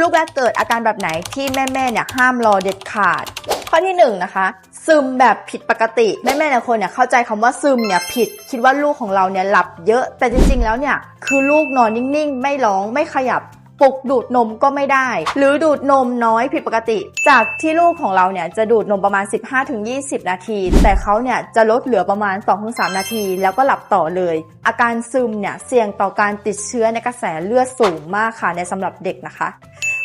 ลูกแรกเกิดอาการแบบไหนที่แม่ๆเนี่ยห้ามรอเด็ดขาด ข้อที่หนึ่งนะคะซึมแบบผิดปกติแม่ๆหลายคนเนี่ยเข้าใจคำว่าซึมเนี่ยผิด คิดว่าลูกของเราเนี่ยหลับเยอะแต่จริงๆแล้วเนี่ยคือลูกนอนนิ่งๆ ไม่ร้องไม่ขยับปลุกดูดนมก็ไม่ได้ หรือดูดนมน้อยผิดปกติ จากที่ลูกของเราเนี่ยจะดูดนมประมาณ 15-20 นาที แต่เขาเนี่ยจะลดเหลือประมาณ 2-3 นาที แล้วก็หลับต่อเลย อาการซึมเนี่ยเสี่ยงต่อการติดเชื้อในกระแสเลือดสูงมากค่ะในสำหรับเด็กนะคะ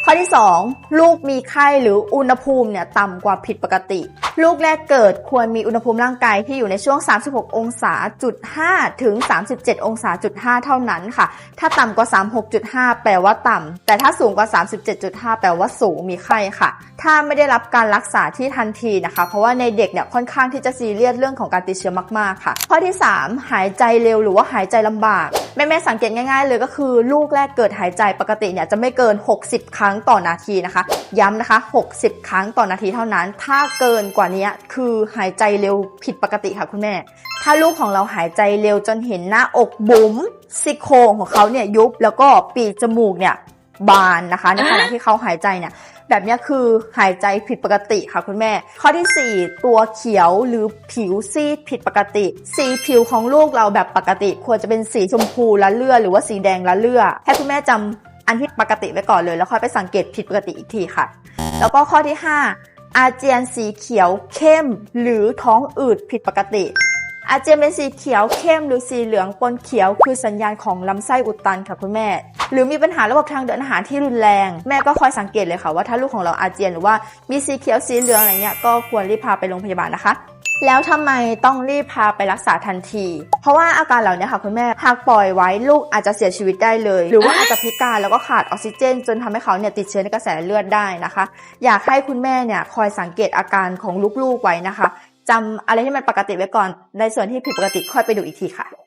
ข้อที่ 2 ลูกมีไข้หรืออุณหภูมิเนี่ยต่ำกว่าผิดปกติ ลูกแรกเกิดควรมีอุณหภูมิร่างกายที่อยู่ในช่วง 36 องศาจุด5ถึง 37 องศาจุด5เท่านั้นค่ะ ถ้าต่ำกว่า 36.5 แปลว่าต่ำ แต่ถ้าสูงกว่า 37.5 แปลว่าสูงมีไข้ค่ะ ถ้าไม่ได้รับการรักษาที่ทันทีนะคะ เพราะว่าในเด็กเนี่ยค่อนข้างที่จะซีเรียสเรื่องของการติดเชื้อมากๆค่ะ ข้อที่ 3 หายใจเร็วหรือว่าหายใจลำบากแม่ๆสังเกตง่ายๆ เลยก็คือลูกแรกเกิดหายใจปกติเนี่ยจะไม่เกิน 60 ครั้งต่อนาทีนะคะ ย้ำนะคะ 60 ครั้งต่อนาทีเท่านั้น ถ้าเกินกว่านี้คือหายใจเร็วผิดปกติค่ะคุณแม่ ถ้าลูกของเราหายใจเร็วจนเห็นหน้าอกบุ๋มซี่โครงของเขาเนี่ยยุบแล้วก็ปีกจมูกเนี่ยบานนะคะในขณะที่เขาหายใจเนี่ย แบบนี้คือหายใจผิดปกติค่ะคุณแม่ ข้อทีสี่ 4 ตัวเขียวหรือผิวซีดผิดปกติ สีผิวของลูกเราแบบปกติ ควรจะเป็นสีชมพูละเลือดหรือว่าสีแดงละเลือดให้คุณแม่จำอันที่ปกติไว้ก่อนเลย แล้วค่อยไปสังเกตผิดปกติอีกทีค่ะ แล้วก็ข้อที่ 5 อาเจียนสีเขียวเข้ม หรือท้องอืดผิดปกติ อาเจียนเป็นสีเขียวเข้มหรือสีเหลืองปนเขียวคือสัญญาณของลำไส้อุดตันค่ะคุณแม่ หรือมีปัญหาระบบทางเดินอาหารที่รุนแรง แม่ก็คอยสังเกตเลยค่ะว่าถ้าลูกของเราอาเจียนหรือว่ามีสีเขียวสีเหลืองอะไรเงี้ยก็ควรรีบพาไปโรงพยาบาลนะคะแล้วทำไมต้องรีบพาไปรักษาทันที เพราะว่าอาการเหล่านี้ค่ะคุณแม่ หากปล่อยไว้ลูกอาจจะเสียชีวิตได้เลย หรือว่าอาจจะพิการแล้วก็ขาดออกซิเจน จนทำให้เขาเนี่ยติดเชื้อในกระแสเลือดได้นะคะ อยากให้คุณแม่เนี่ยคอยสังเกตอาการของลูกๆไว้นะคะ จำอะไรที่มันปกติไว้ก่อน ในส่วนที่ผิดปกติค่อยไปดูอีกทีค่ะ